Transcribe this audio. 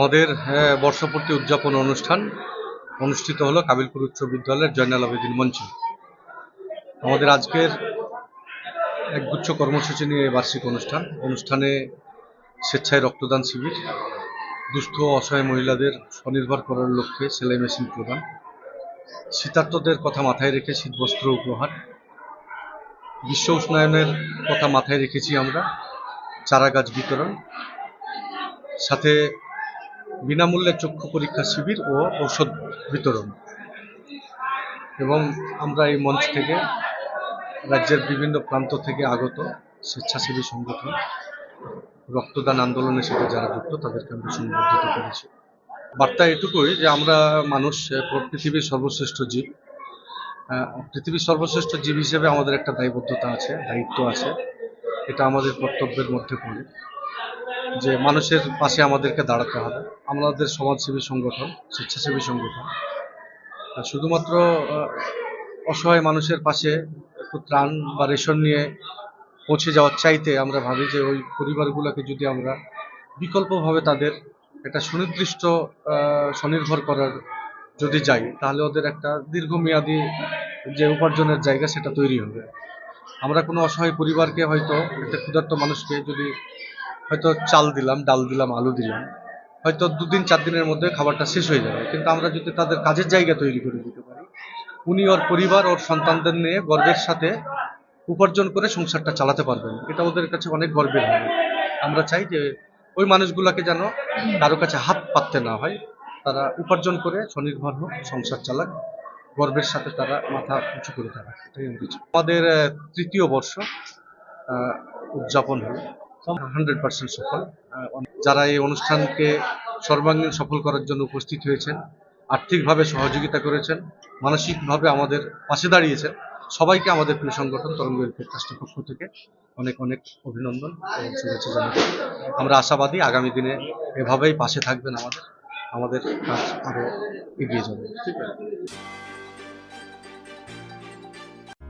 আমাদের হ্যাঁ, বর্ষপূর্তি উদযাপন অনুষ্ঠান অনুষ্ঠিত হলো কাবিলপুর উচ্চ বিদ্যালয়ের জয়নাল আবেদিন মঞ্চে। আমাদের আজকের একগুচ্ছ কর্মসূচি নিয়ে বার্ষিক অনুষ্ঠান। অনুষ্ঠানে স্বেচ্ছায় রক্তদান শিবির দুস্থ অসহায় মহিলাদের স্বনির্ভর করার লক্ষ্যে সেলাই মেশিন প্রদান শীতার্তদের কথা মাথায় রেখে শীতবস্ত্র উপহার বিশ্ব উষ্ণায়নের কথা মাথায় রেখেছি আমরা চারা গাছ বিতরণ সাথে বিনামূল্যে চক্ষু পরীক্ষা শিবির ও ঔষধ বিতরণ। এবং আমরা এই মঞ্চ থেকে রাজ্যের বিভিন্ন প্রান্ত থেকে আগত স্বেচ্ছাসেবী সংগঠন, রক্তদান আন্দোলনের সাথে যারা যুক্ত, তাদেরকে আমরা সংবর্ধিত করেছি। বার্তা এটুকুই যে আমরা মানুষ পৃথিবীর সর্বশ্রেষ্ঠ জীব। পৃথিবীর সর্বশ্রেষ্ঠ জীব হিসেবে আমাদের একটা দায়বদ্ধতা আছে, দায়িত্ব আছে। এটা আমাদের কর্তব্যের মধ্যে পড়ে। যে মানুষের পাশে আমাদেরকে দাঁড়াতে হবে। আমাদের সমাজসেবী সংগঠন, স্বেচ্ছাসেবী সংগঠন। শুধুমাত্র অসহায় মানুষের পাশে একটু ত্রাণ বা রেশন নিয়ে পৌঁছে যাওয়ার চাইতে আমরা ভাবি যে ওই পরিবারগুলোকে যদি আমরা বিকল্পভাবে তাদের একটা সুনির্দিষ্ট স্বনির্ভর করার যদি যাই, তাহলে ওদের একটা দীর্ঘমেয়াদী যে উপার্জনের জায়গা সেটা তৈরি হবে। আমরা কোনো অসহায় পরিবারকে হয়তো একটা ক্ষুধার্ত মানুষকে যদি হয়তো চাল দিলাম, ডাল দিলাম, আলু দিলাম, হয়তো দুদিন চার দিনের মধ্যে খাবারটা শেষ হয়ে যাবে। কিন্তু আমরা যদি তাদের কাজের জায়গা তৈরি করে দিতে পারি, উনি ওর পরিবার, ওর সন্তানদের নিয়ে গর্বের সাথে উপার্জন করে সংসারটা চালাতে পারবেন। এটা ওদের কাছে অনেক গর্বের হবে আমরা চাই যে ওই মানুষগুলোকে যেন কারও কাছে হাত পাততে না হয়, তারা উপার্জন করে স্বনির্ভর হোক, সংসার চালাক, গর্বের সাথে তারা মাথা উঁচু করে থাকে আমাদের তৃতীয় বর্ষ উদযাপন হলো। হান্ড্রেড পার্সেন্ট সফল। যারা এই অনুষ্ঠানকে সর্বাঙ্গীন সফল করার জন্য উপস্থিত হয়েছেন, আর্থিকভাবে সহযোগিতা করেছেন, মানসিকভাবে আমাদের পাশে দাঁড়িয়েছেন, সবাইকে আমাদের প্রিয় সংগঠন তরঙ্গ ওয়েলফেয়ার পক্ষ থেকে অনেক অনেক অভিনন্দন এবং শুভেচ্ছা জানাচ্ছি। আমরা আশাবাদী আগামী দিনে এভাবেই পাশে থাকবেন আমাদের আমাদের কাজ আরও এগিয়ে যাবে। ঠিক আছে